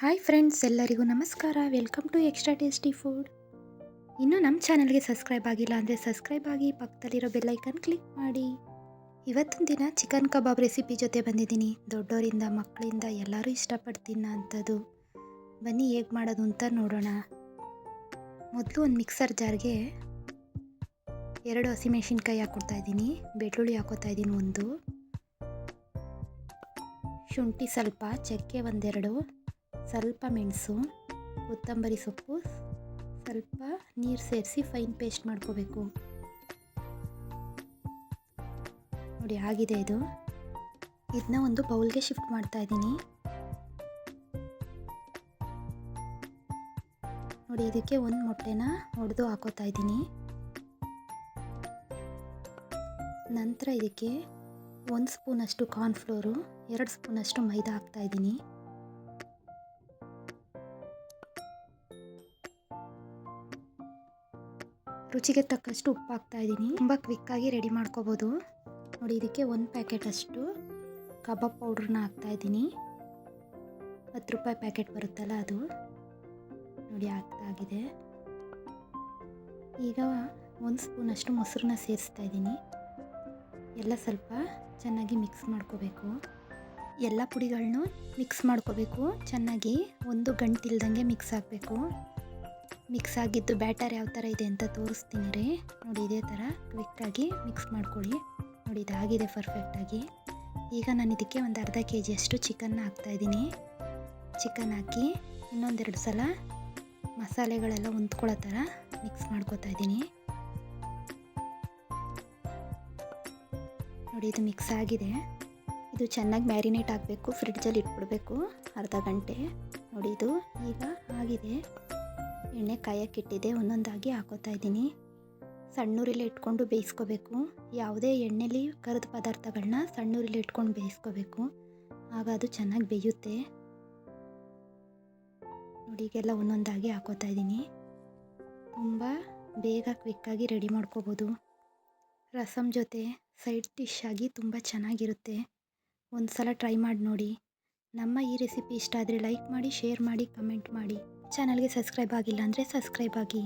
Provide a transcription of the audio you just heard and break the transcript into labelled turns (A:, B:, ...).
A: Hi friends ಎಲ್ಲರಿಗೂ ನಮಸ್ಕಾರ. Welcome to extra tasty food ಇನ್ನೂ ನಮ್ಮ ಚಾನಲ್ಗೆ ಸಬ್ಸ್ಕ್ರೈಬ್ ಆಗಿಲ್ಲ ಅಂದರೆ ಸಬ್ಸ್ಕ್ರೈಬ್ ಆಗಿ ಪಕ್ಕದಲ್ಲಿರೋ ಬೆಲ್ಲೈಕನ್ ಕ್ಲಿಕ್ ಮಾಡಿ. ಇವತ್ತಿನ ದಿನ ಚಿಕನ್ ಕಬಾಬ್ ರೆಸಿಪಿ ಜೊತೆ ಬಂದಿದ್ದೀನಿ. ದೊಡ್ಡವರಿಂದ ಮಕ್ಕಳಿಂದ ಎಲ್ಲರೂ ಇಷ್ಟಪಟ್ಟು ತಿನ್ನೋ ಅಂಥದ್ದು ಬನ್ನಿ ಹೇಗೆ ಮಾಡೋದು ಅಂತ ನೋಡೋಣ. ಮೊದಲು ಒಂದು ಮಿಕ್ಸರ್ ಜಾರ್ಗೆ ಎರಡು ಹಸಿಮೆಣಸಿನ್ಕಾಯಿ ಹಾಕ್ಕೊಡ್ತಾ ಇದ್ದೀನಿ. ಬೆಳ್ಳುಳ್ಳಿ ಹಾಕೋತಾ ಇದ್ದೀನಿ ಒಂದು. ಶುಂಠಿ ಸ್ವಲ್ಪ, ಚಕ್ಕೆ ಒಂದೆರಡು. ಸ್ವಲ್ಪ ಮೆಣಸು, ಕೊತ್ತಂಬರಿ ಸೊಪ್ಪು, ಸ್ವಲ್ಪ ನೀರು ಸೇರಿಸಿ ಫೈನ್ ಪೇಸ್ಟ್ ಮಾಡ್ಕೋಬೇಕು. ನೋಡಿ ಆಗಿದೆ ಇದು. ಇದನ್ನ ಒಂದು ಬೌಲ್ಗೆ ಶಿಫ್ಟ್ ಮಾಡ್ತಾ ಇದ್ದೀನಿ. ನೋಡಿ ಇದಕ್ಕೆ ಒಂದು ಮೊಟ್ಟೆನ ಒಡೆದು ಹಾಕೋತಾ ಇದ್ದೀನಿ. ನಂತರ ಇದಕ್ಕೆ ಒಂದು ಸ್ಪೂನಷ್ಟು ಕಾರ್ನ್ಫ್ಲೋರು ಎರಡು ಸ್ಪೂನಷ್ಟು ಮೈದಾ ಹಾಕ್ತಾ ಇದ್ದೀನಿ. ರುಚಿಗೆ ತಕ್ಕಷ್ಟು ಉಪ್ಪು ಹಾಕ್ತಾ ಇದ್ದೀನಿ. ತುಂಬ ಕ್ವಿಕ್ಕಾಗಿ ರೆಡಿ ಮಾಡ್ಕೋಬೋದು. ನೋಡಿ, ಇದಕ್ಕೆ ಒಂದು ಪ್ಯಾಕೆಟ್ ಅಷ್ಟು ಕಬಾಬ್ ಪೌಡ್ರನ್ನ ಹಾಕ್ತಾ ಇದ್ದೀನಿ. ಹತ್ತು ರೂಪಾಯಿ ಪ್ಯಾಕೆಟ್ ಬರುತ್ತಲ್ಲ ಅದು. ನೋಡಿ ಹಾಕ್ತಾಗಿದೆ ಈಗ ಒಂದು ಸ್ಪೂನಷ್ಟು ಮೊಸರನ್ನ ಸೇರಿಸ್ತಾ ಇದ್ದೀನಿ. ಎಲ್ಲ ಸ್ವಲ್ಪ ಚೆನ್ನಾಗಿ ಮಿಕ್ಸ್ ಮಾಡ್ಕೋಬೇಕು. ಎಲ್ಲ ಪುಡಿಗಳನ್ನೂ ಮಿಕ್ಸ್ ಮಾಡ್ಕೋಬೇಕು. ಚೆನ್ನಾಗಿ ಒಂದು ಗಂಟಿಲ್ದಂಗೆ ಮಿಕ್ಸ್ ಆಗಬೇಕು. ಮಿಕ್ಸ್ ಆಗಿದ್ದು ಬ್ಯಾಟರ್ ಯಾವ ಥರ ಇದೆ ಅಂತ ತೋರಿಸ್ತೀನಿ ರೀ. ನೋಡಿ ಇದೇ ಥರ ಕ್ವಿಕ್ಕಾಗಿ ಮಿಕ್ಸ್ ಮಾಡ್ಕೊಳ್ಳಿ. ನೋಡಿ ಇದಾಗಿದೆ ಪರ್ಫೆಕ್ಟಾಗಿ. ಈಗ ನಾನು ಇದಕ್ಕೆ ಒಂದು ಅರ್ಧ ಕೆ ಜಿಯಷ್ಟು ಚಿಕನ್ನ ಹಾಕ್ತಾಯಿದ್ದೀನಿ ಚಿಕನ್ ಹಾಕಿ ಇನ್ನೊಂದೆರಡು ಸಲ ಮಸಾಲೆಗಳೆಲ್ಲ ಹೊಂದ್ಕೊಳ್ಳೋ ಥರ ಮಿಕ್ಸ್ ಮಾಡ್ಕೋತಾ ಇದ್ದೀನಿ. ನೋಡಿ ಇದು ಮಿಕ್ಸ್ ಆಗಿದೆ. ಇದು ಚೆನ್ನಾಗಿ ಮ್ಯಾರಿನೇಟ್ ಆಗಬೇಕು, ಫ್ರಿಡ್ಜಲ್ಲಿ ಇಟ್ಬಿಡಬೇಕು ಅರ್ಧ ಗಂಟೆ. ನೋಡಿ ಇದು ಈಗ ಆಗಿದೆ. ಎಣ್ಣೆ ಕಾಯಕ್ಕಿಟ್ಟಿದೆ ಒಂದೊಂದಾಗಿ ಹಾಕೋತಾ ಇದ್ದೀನಿ. ಸಣ್ಣೂರಿಲಿ ಇಟ್ಕೊಂಡು ಬೇಯಿಸ್ಕೋಬೇಕು. ಯಾವುದೇ ಎಣ್ಣೆಲಿ ಕರಿದ ಪದಾರ್ಥಗಳನ್ನ ಸಣ್ಣೂರಿಲಿ ಇಟ್ಕೊಂಡು ಬೇಯಿಸ್ಕೋಬೇಕು. ಆಗ ಅದು ಚೆನ್ನಾಗಿ ಬೇಯುತ್ತೆ. ನೋಡಿ, ಈಗೆಲ್ಲ ಒಂದೊಂದಾಗಿ ಹಾಕೋತಾ ಇದ್ದೀನಿ. ತುಂಬ ಬೇಗ ಕ್ವಿಕ್ಕಾಗಿ ರೆಡಿ ಮಾಡ್ಕೋಬೋದು. ರಸಮ್ ಜೊತೆ ಸೈಡ್ ಡಿಶ್ ಆಗಿ ತುಂಬ ಚೆನ್ನಾಗಿರುತ್ತೆ. ಒಂದು ಸಲ ಟ್ರೈ ಮಾಡಿ ನೋಡಿ. ನಮ್ಮ ಈ ರೆಸಿಪಿ ಇಷ್ಟ ಆದರೆ ಲೈಕ್ ಮಾಡಿ, ಶೇರ್ ಮಾಡಿ, ಕಮೆಂಟ್ ಮಾಡಿ. ಚಾನಲ್ಗೆ ಸಬ್ಸ್ಕ್ರೈಬ್ ಆಗಿಲ್ಲ ಅಂದರೆ ಸಬ್ಸ್ಕ್ರೈಬ್ ಆಗಿ.